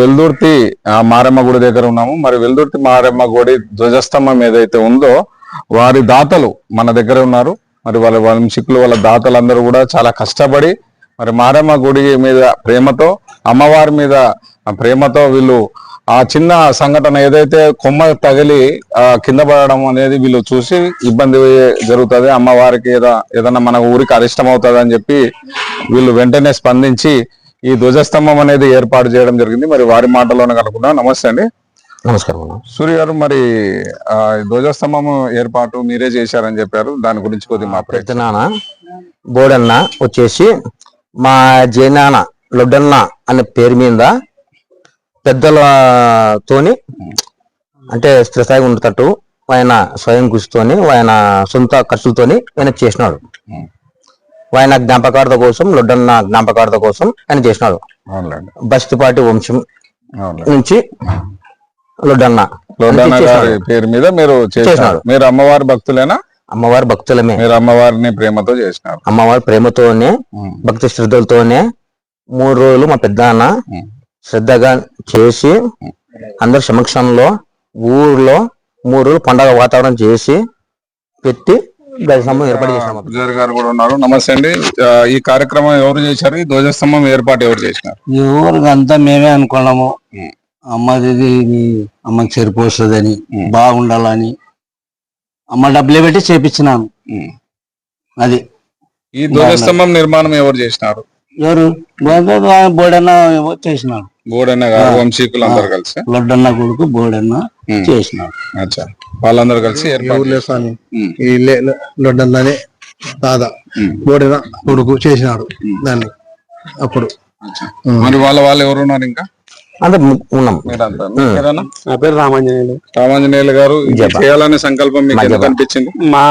వెల్దుర్తి మారమ్మ గుడి దగ్గర ఉన్నాము. మరి వెల్దుర్తి మారమ్మ గుడి ధ్వజస్తంభం ఏదైతే ఉందో వారి దాతలు మన దగ్గర ఉన్నారు. మరి వాళ్ళ వంశీకులు వాళ్ళ దాతలందరూ కూడా చాలా కష్టపడి మరి మారమ్మ గుడి మీద ప్రేమతో అమ్మవారి మీద ప్రేమతో వీళ్ళు ఆ చిన్న సంఘటన ఏదైతే కొమ్మ తగిలి కింద పడడం అనేది వీళ్ళు చూసి ఇబ్బంది జరుగుతుంది. అమ్మవారికి ఏదో ఏదన్నా మన ఊరికి అరిష్టం అవుతుంది అని చెప్పి వీళ్ళు వెంటనే స్పందించి ఈ ధ్వజస్తంభం అనేది ఏర్పాటు చేయడం జరిగింది. మరి వారి మాటలోనే కనుక్కున్నాం నమస్తే అండి. నమస్కారం. సూర్య గారు మరి ధ్వజస్తంభం ఏర్పాటు మీరే చేశారని చెప్పారు. దాని గురించి కొద్దిగా మా పెద్దనాన్న బోడన్న వచ్చేసి మా జయనాన్న లొడ్డన్న అనే పేరు మీద పెద్దలతోని అంటే స్థిరస్థాయి ఉండేటట్టు ఆయన స్వయం కృషితోని ఆయన సొంత ఖర్చులతోని ఆయన చేసినాడు. ఆయన జ్ఞాపకార్థ కోసం లొడ్డన్న జ్ఞాపకార్థ కోసం ఆయన చేసినాడు బస్తిపాటి వంశం నుంచి లొడ్డన్న చేసినాడు. పేరు మీద మీరు చేసినాడు. మీరు అమ్మవారి భక్తులేనా అమ్మవారి భక్తులమే మీరు అమ్మవారిని ప్రేమతో చేసినారు అమ్మవారి ప్రేమతోనే. భక్తి శ్రద్ధలతోనే మూడు రోజులు మా పెద్దనాన్న ఉమ్. శ్రద్ధగా చేసి అందరి సమక్షంలో ఊర్లో మూడు రోజులు పండగ వాతావరణం చేసి పెట్టి దర్శనం ఏర్పాటు చేసినాము పూజారి గారు కూడా ఉన్నారు. నమస్తే అండి. ఈ కార్యక్రమం ఎవరు చేశారు? ఈ ధ్వజస్తంభం ఏర్పాటు ఎవరు చేసినారు? ఈ ఊరికి అంతా మేమే అనుకున్నాము. అమ్మది ఇది అమ్మకి సరిపోతుందని. బాగుండాలని. అమ్మ డబ్బులే పెట్టి చేపించినాను. అది. ఈ ధ్వజస్తంభం నిర్మాణం ఎవరు చేసినారు? ఎవరు? బోడన్న చేసినాడు. గోడన్న గారు వంశీకులు అందరు కలిసి? లడ్డన్న కొడుకు బోడన్న. చేసినాడు. అచ్చా. వాళ్ళందరూ కలిసి ఊర్లో స్వామి. ఈ. బోడిన కొడుకు చేసినాడు దాన్ని అప్పుడు. మరి వాళ్ళ వాళ్ళు ఎవరు ఉన్నారు ఇంకా? ఉన్నాం? నా పేరు రామాంజనేయులు రామాంజనేయులు గారు. చేయాలనే సంకల్పం మీకు. అనిపించింది మా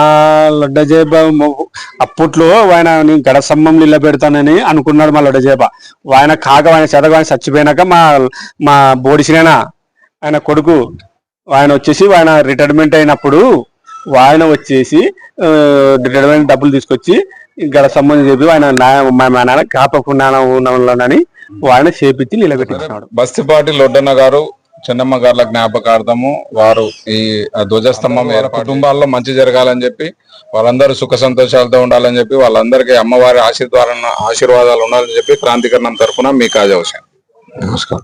లొడ్డజేబ అప్పట్లో ఆయన నేను గడ స్తంభం నిల్ల పెడతానని అనుకున్నాడు మా లొడ్డజేబ ఆయన కాక ఆయన చేతగా ఆయన చచ్చిపోయినాక మా మా బోడిసినేన ఆయన కొడుకు ఆయన వచ్చేసి ఆయన రిటైర్మెంట్ అయినప్పుడు ఆయన వచ్చేసి రిటైర్మెంట్ డబ్బులు తీసుకొచ్చి గడ స్తంభం చెప్పి ఆయన నా- మా మా నాన్న కాపకున్నానని ఆయన చేపించి నిలబెట్టించినాడు. బస్తిపాటి లొడ్డన్న గారు చెన్నమ్మ గారుల జ్ఞాపకార్థము వారు ఈ ధ్వజస్తంభం వారి కుటుంబాల్లో మంచి జరగాలని చెప్పి వాళ్ళందరూ సుఖ సంతోషాలతో ఉండాలని చెప్పి వాళ్ళందరికీ అమ్మవారి ఆశీర్వాదాలను ఆశీర్వాదాలు ఉండాలని చెప్పి క్రాంతికరణం తరపున మీ కాజా హుసేన్ నమస్కారం.